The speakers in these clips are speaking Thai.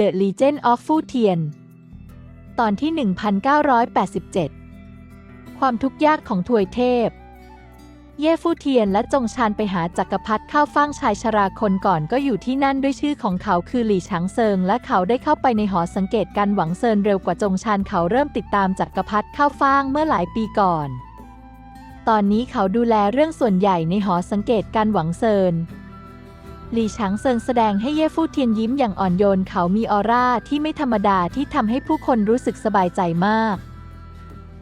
The Legend of Fu Tian ตอนที่ 1987 ความทุกข์ยากของถวยเทพ เย่ฟูเทียนและจงชานไปหาจักรพรรดิข้าวฟ่างชายชราคนก่อนก็อยู่ที่นั่นด้วยชื่อของเขาคือหลี่ฉางเซิง และเขาได้เข้าไปในหอสังเกตการหวังเซินเร็วกว่าจงชานเขาเริ่มติดตามจักรพรรดิข้าวฟ่างเมื่อหลายปีก่อน ตอนนี้เขาดูแลเรื่องส่วนใหญ่ในหอสังเกตการหวังเซิน หลี่ฉางเซิงแสดงให้เย่ฟู่เทียนยิ้มอย่างอ่อนโยนเขามีออร่าที่ไม่ธรรมดาที่ทำให้ผู้คนรู้สึกสบายใจมาก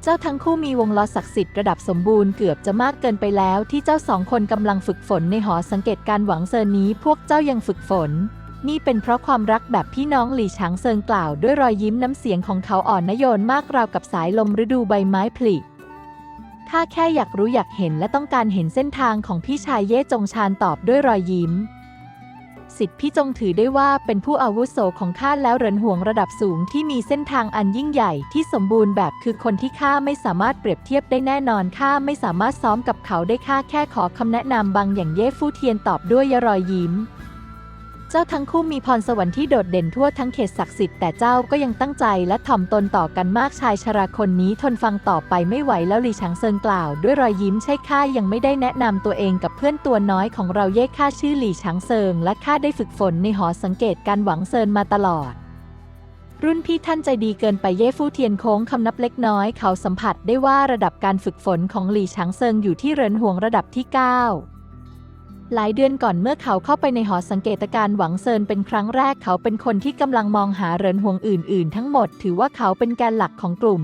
เจ้าทั้งคู่มีวงล้อศักดิ์สิทธิ์ระดับสมบูรณ์เกือบจะมากเกินไปแล้วที่เจ้าสองคนกำลังฝึกฝนในหอสังเกตการหวังเซินนี้พวกเจ้ายังฝึกฝน นี่เป็นเพราะความรักแบบพี่น้องหลี่ฉางเซิงกล่าวด้วยรอยยิ้มน้ำเสียงของเขาอ่อนนโยนมากราวกับสายลมฤดูใบไม้ผลิข้าแค่อยากรู้อยากเห็นและต้องการเห็นเส้นทางของพี่ชายเย่จงชานตอบด้วยรอยยิ้ม สิทธิ์พี่จงถือได้ว่าเป็นผู้อาวุโสของข้าแล้วเหรินห่วงระดับสูงที่มีเส้นทางอันยิ่งใหญ่ที่สมบูรณ์แบบคือคนที่ข้าไม่สามารถเปรียบเทียบได้แน่นอนข้าไม่สามารถซ้อมกับเขาได้ข้าแค่ขอคำแนะนำบางอย่างเย่ฟู่เทียนตอบด้วยยรอยยิ้ม เจ้าทั้งคู่มีพรสวรรค์ที่โดดเด่นทั่วทั้งเขตศักดิ์สิทธิ์แต่เจ้าก็ยังตั้งใจและถ่อมตนต่อกันมากชายชราคนนี้ทนฟังต่อไปไม่ไหวแล้วหลีฉางเซิงกล่าว ด้วยรอยยิ้มใช่ข้ายังไม่ได้แนะนำตัวเองกับเพื่อนตัวน้อยของเราเย่ข้าชื่อหลี่ฉางเซิง และข้าได้ฝึกฝนในหอสังเกตการหวังเซินมาตลอดรุ่นพี่ท่านใจดีเกินไปเย่ฟู่เทียนโค้งคำนับเล็กน้อย เขาสัมผัสได้ว่าระดับการฝึกฝนของหลี่ฉางเซิงอยู่ที่เรินห่วงระดับที่ 9 หลายเดือนก่อนเมื่อเขาเข้าไปในหอสังเกตการณ์หวังเซินเป็นครั้งแรกเขาเป็นคนที่กำลังมองหาเรินห่วงอื่น ๆ ทั้งหมดถือว่าเขาเป็นแกนหลักของกลุ่ม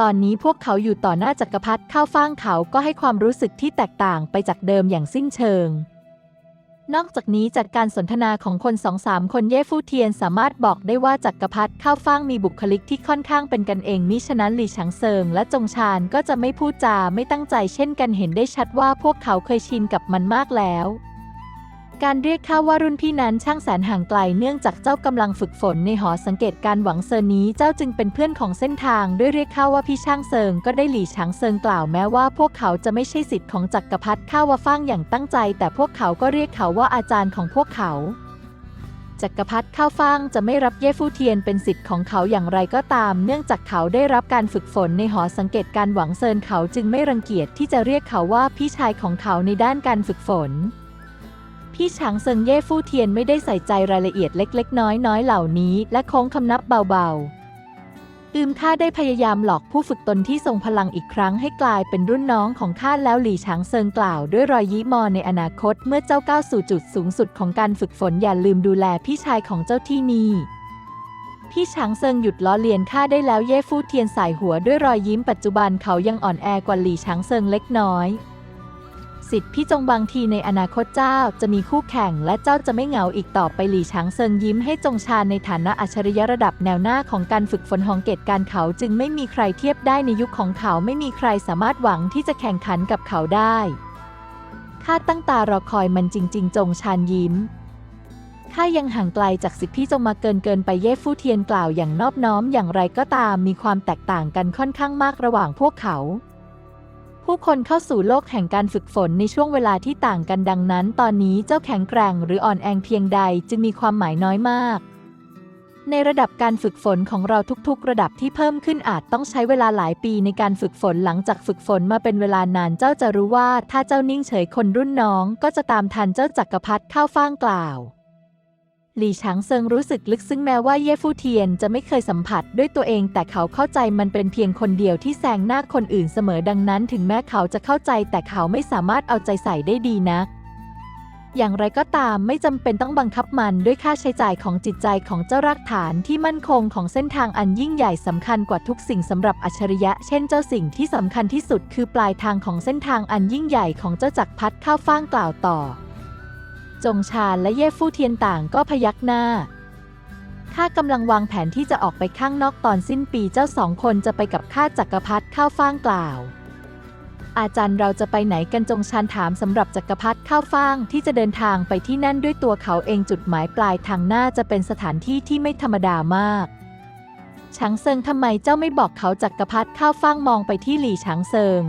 ตอนนี้พวกเขาอยู่ต่อหน้าจักรพรรดิข้าวฟ่างเขาก็ให้ความรู้สึกที่แตกต่างไปจากเดิมอย่างสิ้นเชิง นอกจากนี้จากการสนทนาของคนสองสามคนเย่ฟู่เทียนสามารถบอกได้ว่าจักรพรรดิข้าวฟ่างมีบุคลิกที่ค่อนข้างเป็นกันเองมิฉะนั้นหลี่ฉางเซิงและจงชานก็จะไม่พูดจาไม่ตั้งใจเช่นกันเห็นได้ชัดว่าพวกเขาเคยชินกับมันมากแล้ว การเรียกข้าว่ารุ่นพี่นั้นช่างแสนห่างไกลเนื่องจากเจ้ากำลังฝึกฝนในหอสังเกตการหวังเซินนี้เจ้าจึงเป็นเพื่อนของเส้นทางด้วยเรียกข้าว่าพี่ช่างเซิงก็ได้หลี่ฉางเซิงกล่าวแม้ว่าพวกเขาจะไม่ใช่สิทธิ์ของจักรพรรดิข้าว่าฟ่างอย่างตั้งใจ แต่พวกเขาก็เรียกเขาว่าอาจารย์ของพวกเขาจักรพรรดิข้าวฟ่างจะไม่รับเย่ฟู่เทียนเป็นสิทธิ์ของเขาอย่างไรก็ตาม เนื่องจากเขาได้รับการฝึกฝนในหอสังเกตการหวังเซินเขาจึงไม่รังเกียจที่จะเรียกเขาว่าพี่ชายของเขาในด้านการฝึกฝน พี่ฉางเซิงเย่ฟู่เทียนไม่ได้ใส่ใจรายละเอียดเล็ก ๆ น้อยๆเหล่านี้ และโค้งคำนับเบาๆ อืมข้าได้พยายามหลอกผู้ฝึกตนที่ทรงพลังอีกครั้งให้กลายเป็นรุ่นน้องของข้าแล้วหลี่ฉางเซิงกล่าวด้วยรอยยิ้มมอในอนาคตเมื่อเจ้าก้าวสู่จุดสูงสุดของการฝึกฝนอย่าลืมดูแลพี่ชายของเจ้าที่นี่พี่ฉางเซิงหยุดล้อเลียนข้าได้แล้วเย่ฟู่เทียนสายหัวด้วยรอยยิ้มปัจจุบันเขายังอ่อนแอกว่าหลี่ฉางเซิงเล็กน้อย สิทธิ์พี่จงบางทีในอนาคตเจ้าจะมีคู่แข่งและเจ้าจะไม่เหงาอีกต่อไปหลี่ช้างเซิงยิ้มให้จงชาในฐานะอัจฉริยะระดับแนวหน้าของการฝึกฝนของเกตการเขาจึงไม่มีใครเทียบได้ในยุคของเขาไม่มีใครสามารถหวังที่จะแข่งขันกับเขาได้ข้าตั้งตารอคอยมันจริง ๆ จงชาญยิ้มข้ายังห่างไกลจากสิทธิพี่จงมาเกินเกินไปเย่ฟู่เทียนกล่าวอย่างนอบน้อมอย่างไรก็ตามมีความแตกต่างกันค่อนข้างมากระหว่างพวกเขา ผู้คนเข้าสู่โลกแห่งการฝึกฝนในช่วงเวลาที่ต่างกันดังนั้น ตอนนี้เจ้าแข็งแกร่งหรืออ่อนแอเพียงใดจึงมีความหมายน้อยมาก ในระดับการฝึกฝนของเราทุกๆ ระดับที่เพิ่มขึ้นอาจต้องใช้เวลาหลายปีในการฝึกฝนหลังจากฝึกฝนมาเป็นเวลานานเจ้าจะรู้ว่า ถ้าเจ้านิ่งเฉยคนรุ่นน้องก็จะตามทันเจ้าจักรพรรดิเข้าฟ้างกล่าว หลี่ฉางเซิงรู้สึกลึกซึ้งแม้ว่าเย่ฟู่เทียนจะไม่เคยสัมผัสด้วยตัวเอง แต่เขาเข้าใจมันเป็นเพียงคนเดียวที่แซงหน้าคนอื่นเสมอดังนั้น ถึงแม้เขาจะเข้าใจแต่เขาไม่สามารถเอาใจใส่ได้ดีนักอย่างไรก็ตามไม่จำเป็นต้องบังคับมันด้วยค่าใช้จ่ายของจิตใจของเจ้ารากฐานที่มั่นคงของเส้นทางอันยิ่งใหญ่สำคัญกว่าทุกสิ่งสำหรับอัจฉริยะ เช่นเจ้าสิ่งที่สำคัญที่สุดคือปลายทางของเส้นทางอันยิ่งใหญ่ของเจ้าจักรพรรดิข้าวฟ่างกล่าวต่อ จงชาญและเย่ฟู่เทียนต่างก็พยักหน้า ข้ากำลังวางแผนที่จะออกไปข้างนอกตอนสิ้นปีเจ้าสองคนจะไปกับข้าจักรพรรดิข้าวฟ่างกล่าว อาจารย์เราจะไปไหนกันจงชานถามสำหรับจักรพรรดิข้าวฟ่างที่จะเดินทางไปที่นั่นด้วยตัวเขาเองจุดหมายปลายทางหน้าจะเป็นสถานที่ที่ไม่ธรรมดามากช้างเซิงทำไมเจ้าไม่บอกเขาจักรพรรดิข้าวฟ่างมองไปที่หลี่ช้างเซิง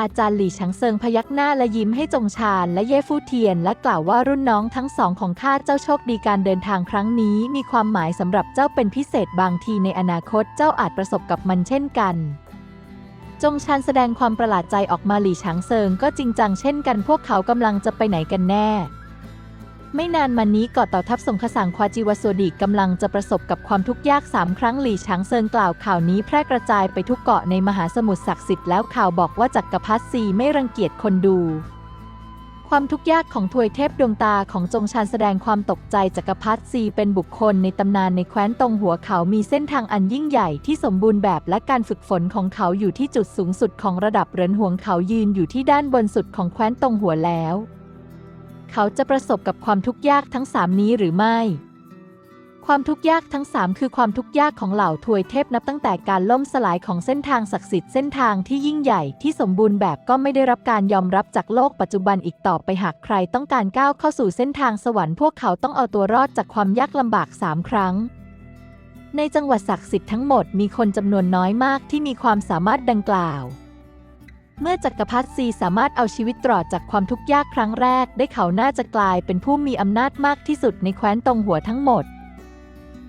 อาจารย์หลี่ชังเซิงพยักหน้าและยิ้มให้จงชานและเย่ฟู่เทียน และกล่าวว่ารุ่นน้องทั้งสองของข้าเจ้าโชคดีการเดินทางครั้งนี้ มีความหมายสำหรับเจ้าเป็นพิเศษบางทีในอนาคตเจ้าอาจประสบกับมันเช่นกันจงชานแสดงความประหลาดใจออกมาหลี่ฉางเซิงก็จริงจังเช่นกันพวกเขากำลังจะไปไหนกันแน่ ไม่นานมานี้เกาะเต่าทัพสงขสางควาจิวาโซดีกำลังจะประสบกับความทุกข์ยากสามครั้งหลี่ฉางเซิงกล่าวข่าวนี้แพร่กระจายไปทุกเกาะในมหาสมุทรศักดิ์สิทธิ์แล้วข่าวบอกว่าจักรพรรดิซีไม่รังเกียจคนดู ความทุกข์ยากของทวยเทพดวงตาของจงชานแสดงความตกใจจักรพรรดิซีเป็นบุคคลในตำนานในแคว้นตรงหัวเขามีเส้นทางอันยิ่งใหญ่ที่สมบูรณ์แบบและการฝึกฝนของเขาอยู่ที่จุดสูงสุดของระดับเหรินหวงเขายืนอยู่ที่ด้านบนสุดของแคว้นตรงหัวแล้ว เขาจะประสบกับความทุกข์ยากทั้งสามนี้หรือไม่ ความทุกข์ยากทั้งสามคือความทุกข์ยากของเหล่าทวยเทพนับตั้งแต่การล่มสลายของเส้นทางศักดิ์สิทธิ์เส้นทางที่ยิ่งใหญ่ที่สมบูรณ์แบบก็ไม่ได้รับการยอมรับจากโลกปัจจุบันอีกต่อไปหากใครต้องการก้าวเข้าสู่เส้นทางสวรรค์พวกเขาต้องเอาตัวรอดจากความยากลำบากสามครั้งในจังหวัดศักดิ์สิทธิ์ทั้งหมดมีคนจำนวนน้อยมากที่มีความสามารถดังกล่าว เมื่อจักรพรรดิซีสามารถเอาชีวิตตรอดจากความทุกข์ยากครั้งแรก ได้เขาน่าจะกลายเป็นผู้มีอำนาจมากที่สุดในแคว้นตรงหัวทั้งหมด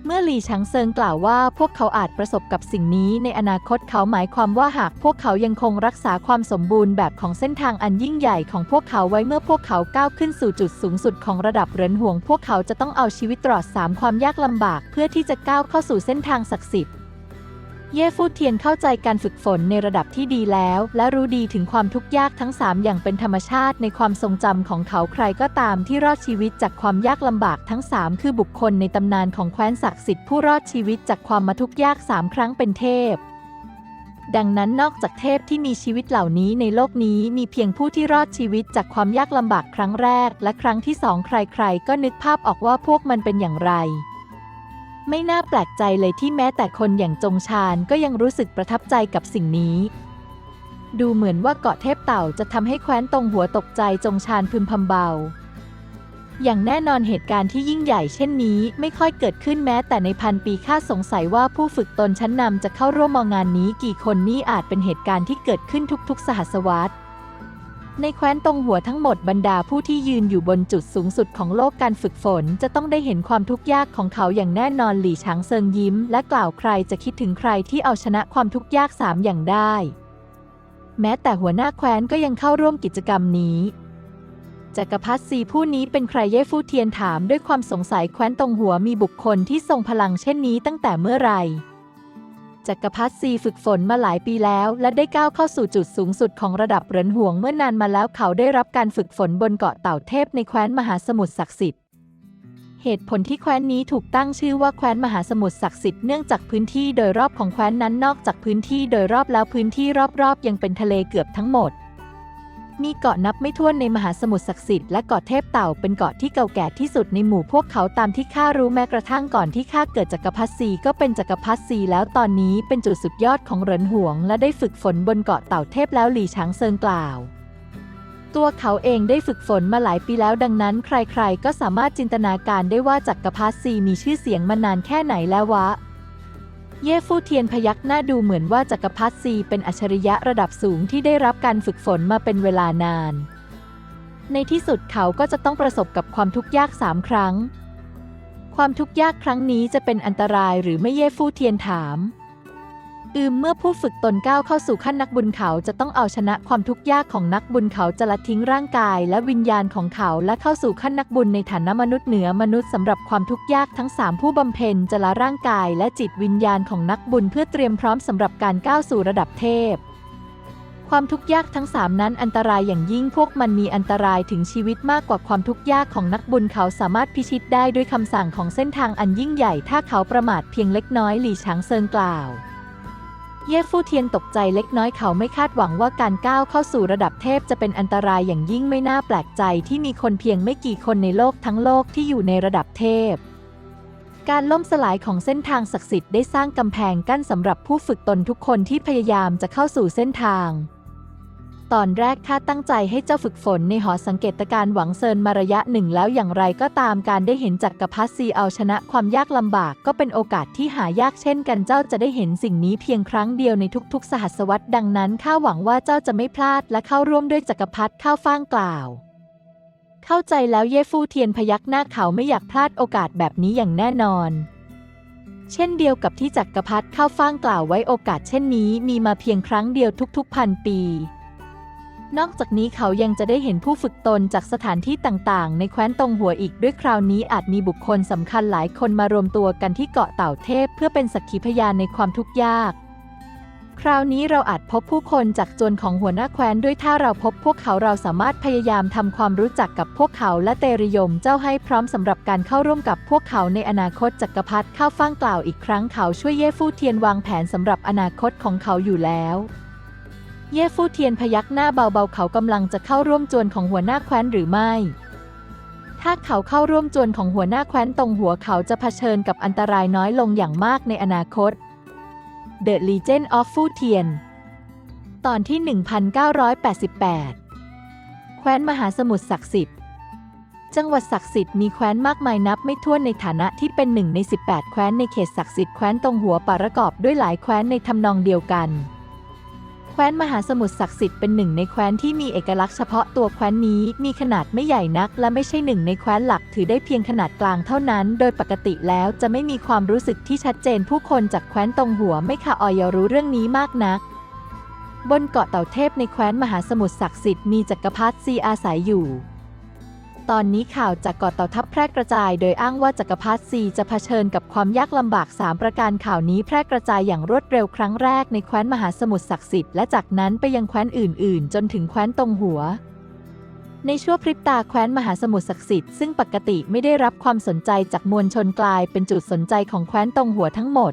เมื่อหลี่ชังเซิงกล่าวว่าพวกเขาอาจประสบกับสิ่งนี้ในอนาคตเขาหมายความว่าหากพวกเขายังคงรักษาความสมบูรณ์แบบของเส้นทางอันยิ่งใหญ่ของพวกเขาไว้เมื่อพวกเขาก้าวขึ้นสู่จุดสูงสุดของระดับเหรินห่วง พวกเขาจะต้องเอาชีวิตตลอดสามความยากลำบาก เพื่อที่จะก้าวเข้าสู่เส้นทางศักดิ์สิทธิ์ เย่ฟูเทียนเข้าใจการฝึกฝนในระดับที่ดีแล้ว และรู้ดีถึงความทุกข์ยากทั้งสามอย่างเป็นธรรมชาติในความทรงจำของเขาใครก็ตามที่รอดชีวิตจากความยากลำบากทั้งสามคือบุคคลในตำนานของแคว้นศักดิ์สิทธิ์ผู้รอดชีวิตจากความมาทุกข์ยากสามครั้งเป็นเทพดังนั้นนอกจากเทพที่มีชีวิตเหล่านี้ในโลกนี้มีเพียงผู้ที่รอดชีวิตจากความยากลำบากครั้งแรก และครั้งที่สองใครๆ ก็นึกภาพออกว่าพวกมันเป็นอย่างไร ไม่น่าแปลกใจเลยที่แม้แต่คนอย่างจงชานก็ยังรู้สึกประทับใจกับสิ่งนี้ ดูเหมือนว่าเกาะเทพเต่าจะทำให้แคว้นตรงหัวตกใจจงชานพึมพำเบา อย่างแน่นอนเหตุการณ์ที่ยิ่งใหญ่เช่นนี้ไม่ค่อยเกิดขึ้นแม้แต่ในพันปีข้าสงสัยว่าผู้ฝึกตนชั้นนำจะเข้าร่วมมางานนี้กี่คนนี่อาจเป็นเหตุการณ์ที่เกิดขึ้นทุกๆ สหัสวรรษ ในแคว้นตรงหัวทั้งหมดบรรดาผู้ที่ยืนอยู่บนจุดสูงสุดของโลกการฝึกฝน จะต้องได้เห็นความทุกข์ยากของเขาอย่างแน่นอนหลี่ฉางเซิงยิ้ม และกล่าวใครจะคิดถึงใครที่เอาชนะความทุกข์ยากสามอย่างได้ แม้แต่หัวหน้าแคว้นก็ยังเข้าร่วมกิจกรรมนี้จักรพรรดิซีผู้นี้เป็นใครเย่ฟู่เทียนถามด้วยความสงสัยแคว้นตรงหัวมีบุคคลที่ทรงพลังเช่นนี้ตั้งแต่เมื่อไหร่ จักรพรรดิซีฝึกฝนมาหลายปีแล้ว และได้ก้าวเข้าสู่จุดสูงสุดของระดับเหรินห่วงเมื่อนานมาแล้วเขาได้รับการฝึกฝนบนเกาะเต่าเทพในแคว้นมหาสมุทรศักดิ์สิทธิ์เหตุผลที่แคว้นนี้ถูกตั้งชื่อว่าแคว้นมหาสมุทรศักดิ์สิทธิ์เนื่องจากพื้นที่โดยรอบของแคว้นนั้นนอกจากพื้นที่โดยรอบแล้วพื้นที่รอบๆ ยังเป็นทะเลเกือบทั้งหมด มีเกาะนับไม่ถ้วนในมหาสมุทรศักดิ์สิทธิ์และเกาะเทพเต่าเป็นเกาะที่เก่าแก่ที่สุดในหมู่พวกเขาตามที่ข้ารู้แม้กระทั่งก่อนที่ข้าเกิดจักรพรรดิซีก็เป็นจักรพรรดิซีแล้วตอนนี้เป็นจุดสุดยอดของเหรินหวง และได้ฝึกฝนบนเกาะเต่าเทพแล้วหลี่ช้างเซิงกล่าว ตัวเขาเองได้ฝึกฝนมาหลายปีแล้วดังนั้น ใครๆ ก็สามารถจินตนาการได้ว่าจักรพรรดิซีมีชื่อเสียงมานานแค่ไหนแล้ววะ เย่ฟู่เทียนพยักหน้าดูเหมือนว่าจักรพรรดิซีเป็นอัจฉริยะระดับสูงที่ได้รับการฝึกฝนมาเป็นเวลานาน ในที่สุดเขาก็จะต้องประสบกับความทุกข์ยากสามครั้ง ความทุกข์ยากครั้งนี้จะเป็นอันตรายหรือไม่เย่ฟู่เทียนถาม อืมเมื่อผู้ฝึกตนก้าวเข้าสู่ขั้นนักบุญเขาจะต้องเอาชนะความทุกข์ยากของนักบุญเขาจะละทิ้งร่างกาย และวิญญาณของเขาและเข้าสู่ขั้นนักบุญในฐานะมนุษย์เหนือมนุษย์สำหรับความทุกข์ยากทั้งสามผู้บำเพ็ญจะละร่างกายและจิตวิญญาณของนักบุญเพื่อเตรียมพร้อมสำหรับการก้าวสู่ระดับเทพความทุกข์ยากทั้งสามนั้นอันตรายอย่างยิ่งพวกมันมีอันตรายถึงชีวิตมากกว่าความทุกข์ยากของนักบุญเขาสามารถพิชิตได้ด้วยคำสั่งของเส้นทางอันยิ่งใหญ่ถ้าเขาประมาทเพียงเล็กน้อยหลี่ฉางเซิงกล่าว เย่ฟู่เทียนตกใจเล็กน้อยเขาไม่คาดหวังว่าการก้าวเข้าสู่ระดับเทพจะเป็นอันตรายอย่างยิ่งไม่น่าแปลกใจที่มีคนเพียงไม่กี่คนในโลกทั้งโลกที่อยู่ในระดับเทพ การล่มสลายของเส้นทางศักดิ์สิทธิ์ได้สร้างกำแพงกั้นสำหรับผู้ฝึกตนทุกคนที่พยายามจะเข้าสู่เส้นทาง ตอนแรกข้าตั้งใจให้เจ้าฝึกฝนในหอสังเกตการณ์หวังเซินมาระยะหนึ่งแล้วอย่างไรก็ตามการได้เห็นจักรพรรดิซีเอาชนะความยากลำบากก็เป็นโอกาสที่หายากเช่นกันเจ้าจะได้เห็นสิ่งนี้เพียงครั้งเดียวในทุกๆ สหัสวรรษดังนั้นข้าหวังว่าเจ้าจะไม่พลาดและเข้าร่วมด้วยจักรพรรดิข้าวฟ่างกล่าว เข้าใจแล้วเย่ฟู่เทียนพยักหน้าเขาไม่อยากพลาดโอกาสแบบนี้อย่างแน่นอนเช่นเดียวกับที่จักรพรรดิข้าวฟ่างกล่าวไว้โอกาสเช่นนี้มีมาเพียงครั้งเดียวทุกๆพันปี นอกจากนี้เขายังจะได้เห็นผู้ฝึกตนจากสถานที่ต่างๆ ในแคว้นตรงหัวอีกด้วยคราวนี้อาจมีบุคคลสำคัญหลายคนมารวมตัวกันที่เกาะเต่าเทพ เพื่อเป็นสักขีพยานในความทุกข์ยาก คราวนี้เราอาจพบผู้คนจากจวนของหัวหน้าแคว้นด้วยถ้าเราพบพวกเขาเราสามารถพยายามทำความรู้จักกับพวกเขาและเตริยมเจ้าให้พร้อมสำหรับการเข้าร่วมกับพวกเขาในอนาคตจักรพรรดิข้าวฟังกล่าวอีกครั้งเขาช่วยเย่ฟู่เทียนวางแผนสำหรับอนาคตของเขาอยู่แล้ว เย่ฟู่เทียนพยักหน้าเบาๆ เขากำลังจะเข้าร่วมจวนของหัวหน้าแคว้นหรือไม่ ถ้าเขาเข้าร่วมจวนของหัวหน้าแคว้นตรงหัวเขาจะเผชิญกับอันตรายน้อยลงอย่างมากในอนาคต The Legend of Fu Tian ตอนที่ 1988 แคว้นมหาสมุทรศักดิ์สิทธิ์ จังหวัดศักดิ์สิทธิ์มีแคว้นมากมายนับไม่ถ้วนในฐานะที่เป็นหนึ่งใน 18 แคว้นในเขตศักดิ์สิทธิ์แคว้นตรงหัวประกอบด้วยหลายแคว้นในทำนองเดียวกัน แคว้นมหาสมุทรศักดิ์สิทธิ์เป็นหนึ่งในแคว้นที่มีเอกลักษณ์เฉพาะตัวแคว้นนี้มีขนาดไม่ใหญ่นัก และไม่ใช่หนึ่งในแคว้นหลักถือได้เพียงขนาดกลางเท่านั้น โดยปกติแล้วจะไม่มีความรู้สึกที่ชัดเจนผู้คนจากแคว้นตรงหัวไม่ค่ะออยรู้เรื่องนี้มากนักบนเกาะเต่าเทพในแคว้นมหาสมุทรศักดิ์สิทธิ์มีจักรพรรดิซีอาศัยอยู่ ตอนนี้ข่าวจากเกาะเต่าทัพแพร่กระจาย โดยอ้างว่าจักรพรรดิซีจะเผชิญกับความยากลำบาก 3 ประการข่าวนี้แพร่กระจายอย่างรวดเร็วครั้งแรกในแคว้นมหาสมุทรศักดิ์สิทธิ์และจากนั้นไปยังแคว้นอื่น ๆ จนถึงแคว้นตรงหัว ในชั่วพริบตาแคว้นมหาสมุทรศักดิ์สิทธิ์ซึ่งปกติไม่ได้รับความสนใจจากมวลชนกลายเป็นจุดสนใจของแคว้นตรงหัวทั้งหมด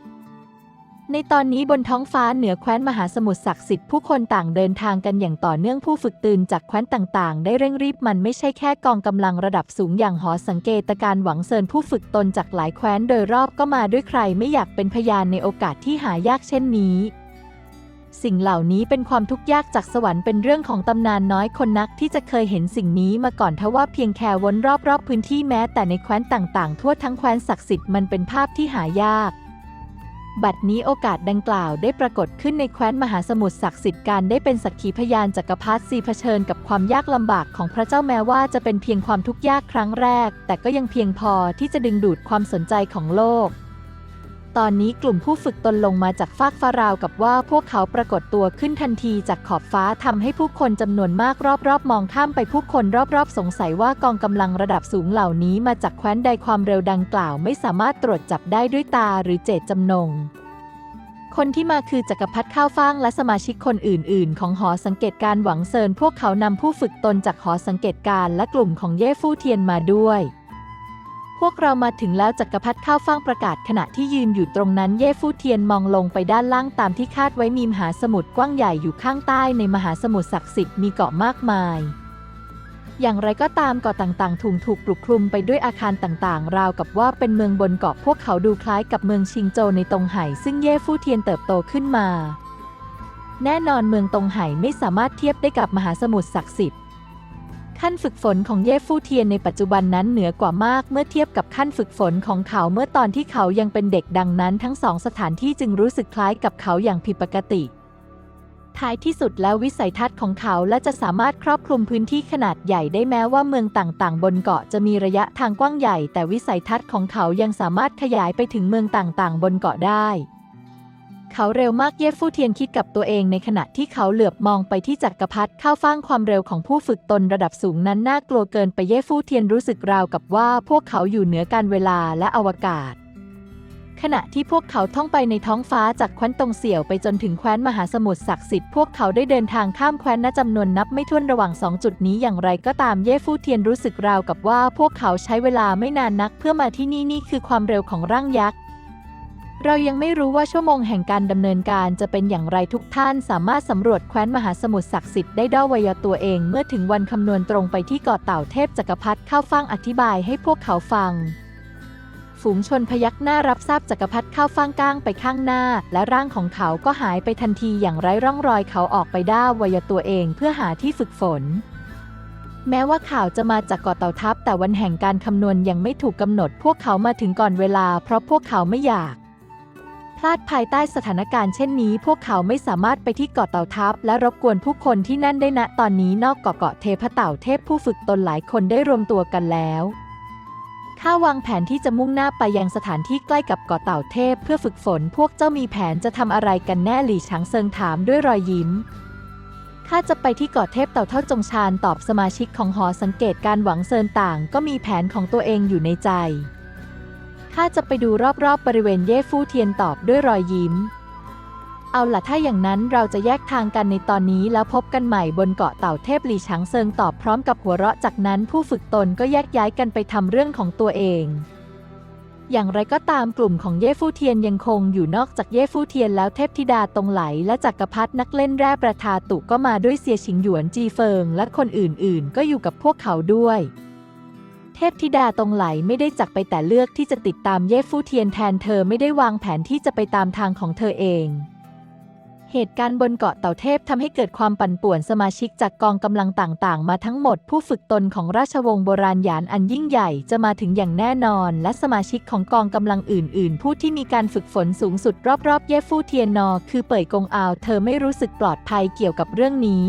ในตอนนี้บนท้องฟ้าเหนือแคว้นมหาสมุทรศักดิ์สิทธิ์ผู้คนต่างเดินทางกันอย่างต่อเนื่องผู้ฝึกตื่นจากแคว้นต่างๆ ได้เร่งรีบมันไม่ใช่แค่กองกำลังระดับสูงอย่างหอสังเกตการหวังเซินผู้ฝึกตนจากหลายแคว้นโดยรอบก็มาด้วยใครไม่อยากเป็นพยานในโอกาสที่หายากเช่นนี้ สิ่งเหล่านี้เป็นความทุกข์ยากจากสวรรค์เป็นเรื่องของตำนานน้อยคนนักที่จะเคยเห็นสิ่งนี้มาก่อนทว่าเพียงแค่วนรอบๆพื้นที่แม้แต่ในแคว้นต่างๆ ทั่วทั้งแคว้นศักดิ์สิทธิ์มันเป็นภาพที่หายาก บัดนี้โอกาสดังกล่าวได้ปรากฏขึ้นในแคว้นมหาสมุทรศักดิ์สิทธิ์การได้เป็นสักขีพยานจักรพรรดิซีเผชิญกับความยากลำบากของพระเจ้าแม้ว่าจะเป็นเพียงความทุกข์ยากครั้งแรก แต่ก็ยังเพียงพอที่จะดึงดูดความสนใจของโลก ตอนนี้กลุ่มผู้ฝึกตนลงมาจากฟากฟ้าราวกับว่าพวกเขาปรากฏตัวขึ้นทันทีจากขอบฟ้าทำให้ผู้คนจำนวนมากรอบๆ มองข้ามไปผู้คนรอบๆ สงสัยว่ากองกำลังระดับสูงเหล่านี้มาจากแคว้นใดความเร็วดังกล่าว ไม่สามารถตรวจจับได้ด้วยตาหรือเจตจำนงคนที่มาคือจักรพรรดิข้าวฟ่างและสมาชิกคนอื่น ๆ ของหอสังเกตการหวังเซินพวกเขานำผู้ฝึกตนจากหอสังเกตการและกลุ่มของเย่ฟู่เทียนมาด้วย พวกเรามาถึงแล้วจักรพรรดิข้าวฟ่างประกาศขณะที่ยืนอยู่ตรงนั้นเย่ฟู่เทียนมองลงไปด้านล่างตามที่คาดไว้มีมหาสมุทรกว้างใหญ่อยู่ข้างใต้ในมหาสมุทรศักดิ์สิทธิ์มีเกาะมากมาย อย่างไรก็ตามเกาะต่างๆถูกถูกปลุกคลุมไปด้วยอาคารต่างๆ ราวกับว่าเป็นเมืองบนเกาะพวกเขาดูคล้ายกับเมืองชิงโจในตงไห่ซึ่งเย่ฟู่เทียนเติบโตขึ้นมา แน่นอนเมืองตงไห่ไม่สามารถเทียบได้กับมหาสมุทรศักดิ์สิทธิ์ ขั้นฝึกฝนของเย่ฟู่เทียนในปัจจุบันนั้นเหนือกว่ามากเมื่อเทียบกับขั้นฝึกฝนของเขาเมื่อตอนที่เขายังเป็นเด็กดังนั้น ทั้งสองสถานที่จึงรู้สึกคล้ายกับเขาอย่างผิดปกติท้ายที่สุดแล้ววิสัยทัศน์ของเขาและจะสามารถครอบคลุมพื้นที่ขนาดใหญ่ได้แม้ว่าเมืองต่างๆ บนเกาะจะมีระยะทางกว้างใหญ่ แต่วิสัยทัศน์ของเขายังสามารถขยายไปถึงเมืองต่างๆ บนเกาะได้ เขาเร็วมากเย่ฟู่เทียนคิดกับตัวเองในขณะที่เขาเหลือบมองไปที่จักรพรรดิเข้าฟ้างความเร็วของผู้ฝึกตนระดับสูงนั้นน่ากลัวเกินไปเย่ฟู่เทียนรู้สึกราวกับว่าพวกเขาอยู่เหนือการเวลาและอวกาศ ขณะที่พวกเขาท่องไปในท้องฟ้าจากแคว้นตงเสี่ยวไปจนถึงแคว้นมหาสมุทรศักดิ์สิทธิ์พวกเขาได้เดินทางข้ามแคว้นณจำนวนนับไม่ถ้วนระหว่างสองจุดนี้อย่างไรก็ตามเย่ฟู่เทียนรู้สึกราวกับว่าพวกเขาใช้เวลาไม่นานนักเพื่อมาที่นี่นี่คือความเร็วของร่างยักษ์ เรายังไม่รู้ว่าชั่วโมงแห่งการดำเนินการจะเป็นอย่างไรทุกท่านสามารถสำรวจแคว้นมหาสมุทรศักดิ์สิทธิ์ได้ด้อวยตัวเอง เมื่อถึงวันคำนวณตรงไปที่เกาะเต่าเทพจักรพรรดิเข้าฟังอธิบายให้พวกเขาฟัง ฝูงชนพยักหน้ารับทราบจักรพรรดิเข้าฟ้างก้างไปข้างหน้า และร่างของเขาก็หายไปทันทีอย่างไร้ร่องรอยเขาออกไปด้าววยตัวเองเพื่อหาที่ฝึกฝนแม้ว่าข่าวจะมาจากเกาะเต่าทัพแต่วันแห่งการคำนวณยังไม่ถูกกำหนด พวกเขามาถึงก่อนเวลา เพราะพวกเขาไม่อยาก พลาดภายใต้สถานการณ์เช่นนี้ พวกเขาไม่สามารถไปที่เกาะเต่าทัพและรบกวนผู้คนที่นั่นได้ณตอนนี้นอกเกาะเกาะเทพเต่าเทพผู้ฝึกตนหลายคนได้รวมตัวกันแล้วข้าวางแผนที่จะมุ่งหน้าไปยังสถานที่ใกล้กับเกาะเต่าเทพเพื่อฝึกฝน พวกเจ้ามีแผนจะทำอะไรกันแน่หลี่ฉางเซิงถามด้วยรอยยิ้มข้าจะไปที่เกาะเทพเต่าเท่าจงชานตอบสมาชิกของหอสังเกตการหวังเซินต่าง ก็มีแผนของตัวเองอยู่ในใจ ข้าจะไปดูรอบๆบบริเวณเย่ฟู่เทียนตอบด้วยรอยยิ้ม เอาล่ะถ้าอย่างนั้นเราจะแยกทางกันในตอนนี้แล้วพบกันใหม่บนเกาะเต่าเทพหลีฉางเซิงตอบพร้อมกับหัวเราะจากนั้นผู้ฝึกตนก็แยกย้ายกันไปทำเรื่องของตัวเองอย่างไรก็ตามกลุ่มของเย่ฟู่เทียนยังคงอยู่นอกจากเย่ฟู่เทียนแล้วเทพธิดาตรงไหล และจักรพรรดินักเล่นแร่ประทาตุก็มาด้วยเสียฉิงหยวนจีเฟิง และคนอื่นๆ ก็อยู่กับพวกเขาด้วย พธิดาตรงไหลไม่ได้จักไปแต่เลือกที่จะติดตามเย่ฟู่เทียนแทนเธอไม่ได้วางแผนที่จะไปตามทางของเธอเอง เหตุการณ์บนเกาะเต่าเทพทำให้เกิดความปั่นป่วนสมาชิกจากกองกำลังต่างๆ มาทั้งหมดผู้ฝึกตนของราชวงศ์โบราณหยานอันยิ่งใหญ่จะมาถึงอย่างแน่นอน และสมาชิกของกองกำลังอื่น ๆ ผู้ที่มีการฝึกฝนสูงสุดรอบๆ เย่ฟู่เทียนนอ คือเป่ยกงอาว เธอไม่รู้สึกปลอดภัยเกี่ยวกับเรื่องนี้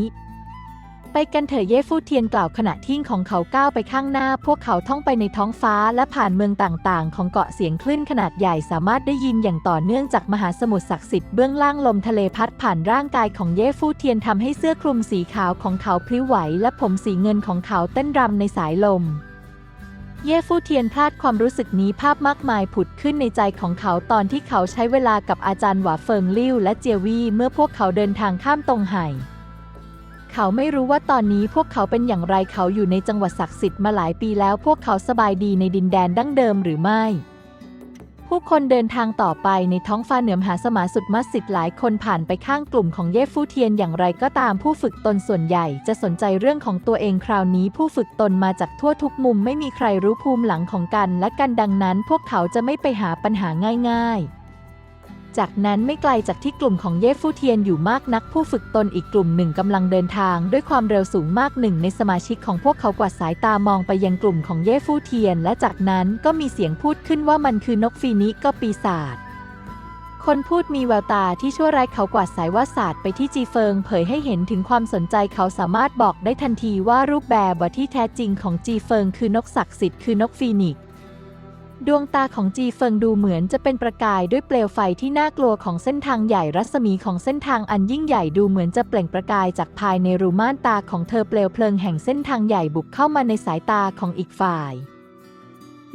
ไปกันเถอะเย่ฟู่เทียนกล่าวขณะที่ของเขาก้าวไปข้างหน้า พวกเขาท่องไปในท้องฟ้าและผ่านเมืองต่างๆ ของเกาะเสียงคลื่นขนาดใหญ่สามารถได้ยินอย่างต่อเนื่องจากมหาสมุทรศักดิ์สิทธิ์เบื้องล่างลมทะเลพัดผ่านร่างกายของเย่ฟู่เทียนทำให้เสื้อคลุมสีขาวของเขาพลิ้วไหว และผมสีเงินของเขาเต้นรำในสายลมเย่ฟู่เทียนพลาดความรู้สึกนี้ภาพมากมายผุดขึ้นในใจของเขาตอนที่เขาใช้เวลากับอาจารย์หวาเฟิงลิ่วและเจียวี่เมื่อพวกเขาเดินทางข้ามตรงไห่ เขาไม่รู้ว่าตอนนี้พวกเขาเป็นอย่างไรเขาอยู่ในจังหวัดศักดิ์สิทธิ์มาหลายปีแล้วพวกเขาสบายดีในดินแดนดั้งเดิมหรือไม่ ผู้คนเดินทางต่อไปในท้องฟ้าเหนือมหาสมาสุดมัสสิดหลายคนผ่านไปข้างกลุ่มของเย่ฟู่เทียนอย่างไรก็ตามผู้ฝึกตนส่วนใหญ่จะสนใจเรื่องของตัวเองคราวนี้ ผู้ฝึกตนมาจากทั่วทุกมุมไม่มีใครรู้ภูมิหลังของกัน และกันดังนั้น พวกเขาจะไม่ไปหาปัญหาง่าย ๆ จากนั้นไม่ไกลจากที่กลุ่มของเย่ฟู่เทียนอยู่มากนักผู้ฝึกตนอีกกลุ่มหนึ่งกำลังเดินทาง ด้วยความเร็วสูงมากหนึ่งในสมาชิกของพวกเขากวาดสายตามองไปยังกลุ่มของเย่ฟู่เทียน และจากนั้นก็มีเสียงพูดขึ้นว่ามันคือนกฟีนิก็ปีศาจคนพูดมีแววตาที่ชั่วร้ายเขากวาดสายว่าศาสตร์ไปที่จีเฟิง เผยให้เห็นถึงความสนใจเขาสามารถบอกได้ทันทีว่ารูปแบบว่าที่แท้จริงของจีเฟิงคือนกศักดิ์สิทธิ์คือนกฟีนิกซ์ ดวงตาของจีเฟิงดูเหมือนจะเป็นประกายด้วยเปลวไฟที่น่ากลัวของเส้นทางใหญ่รัศมีของเส้นทางอันยิ่งใหญ่ดูเหมือนจะเปล่งประกายจากภายในรูม่านตาของเธอเปลวเพลิงแห่งเส้นทางใหญ่บุกเข้ามาในสายตาของอีกฝ่าย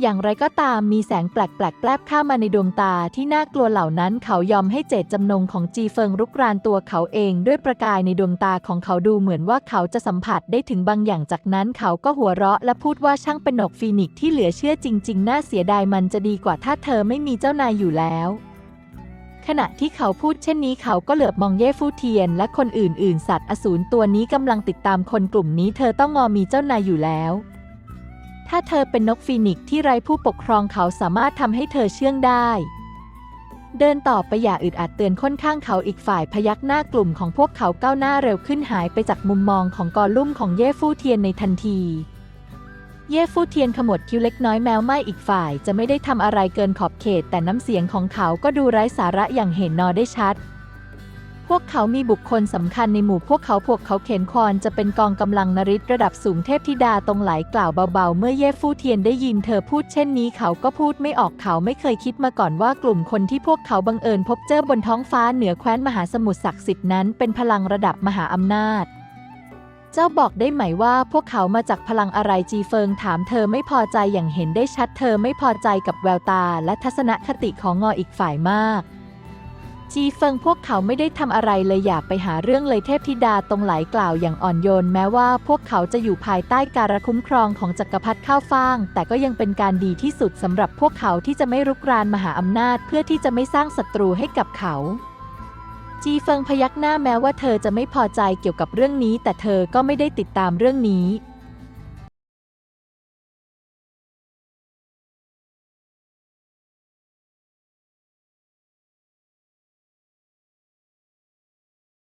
อย่างไรก็ตามมีแสงแปลกๆแแปลบเข้ามาในดวงตาที่น่ากลัวเหล่านั้นเขายอมให้เจตจำนงของจีเฟิงรุกรานตัวเขาเองด้วยประกายในดวงตาของเขาดูเหมือนว่าเขาจะสัมผัสได้ถึงบางอย่างจากนั้นเขาก็หัวเราะและพูดว่าช่างเป็นนกฟีนิกซ์ที่เหลือเชื่อจริง ๆ น่าเสียดายมันจะดีกว่าถ้าเธอไม่มีเจ้านายอยู่แล้วขณะที่เขาพูดเช่นนี้เขาก็เหลือบมองเย่ฟู่เทียน และคนอื่น ๆ สัตว์อสูรตัวนี้กำลังติดตามคนกลุ่มนี้เธอต้องงอมีเจ้านายอยู่แล้ว ถ้าเธอเป็นนกฟีนิกซ์ที่ไร้ผู้ปกครองเขาสามารถทำให้เธอเชื่องได้ เดินต่อไปอย่าอึดอัดเตือนค่อนข้างเขาอีกฝ่ายพยักหน้ากลุ่มของพวกเขาก้าวหน้าเร็วขึ้นหายไปจากมุมมองของกอลุ่มของเย่ฟู่เทียนในทันทีเย่ฟู่เทียนขมวดคิ้วเล็กน้อยแม้ไม่อีกฝ่ายจะไม่ได้ทำอะไรเกินขอบเขต แต่น้ำเสียงของเขาก็ดูไร้สาระอย่างเห็นนอได้ชัด พวกเขามีบุคคลสำคัญในหมู่พวกเขาพวกเขาเข็นคอนจะเป็นกองกำลังนริศระดับสูงเทพธิดาตรงไหลกล่าวเบาๆ เมื่อเย่ฟู่เทียนได้ยินเธอพูดเช่นนี้เขาก็พูดไม่ออกเขาไม่เคยคิดมาก่อนว่ากลุ่มคนที่พวกเขาบังเอิญพบเจอบนท้องฟ้าเหนือแคว้นมหาสมุทรศักดิ์สิทธิ์นั้นเป็นพลังระดับมหาอำนาจเจ้าบอกได้ไหมว่าพวกเขามาจากพลังอะไรจีเฟิงถามเธอไม่พอใจอย่างเห็นได้ชัดเธอไม่พอใจกับแววตาและทัศนคติของงออีกฝ่ายมาก จีเฟิงพวกเขาไม่ได้ทำอะไรเลยอยากไปหาเรื่องเลยเทพธิดาตรงไหลกล่าวอย่างอ่อนโยน แม้ว่าพวกเขาจะอยู่ภายใต้การคุ้มครองของจักรพรรดิข้าวฟ่าง แต่ก็ยังเป็นการดีที่สุดสำหรับพวกเขาที่จะไม่รุกรานมหาอำนาจ เพื่อที่จะไม่สร้างศัตรูให้กับเขาจีเฟิงพยักหน้าแม้ว่าเธอจะไม่พอใจเกี่ยวกับเรื่องนี้ แต่เธอก็ไม่ได้ติดตามเรื่องนี้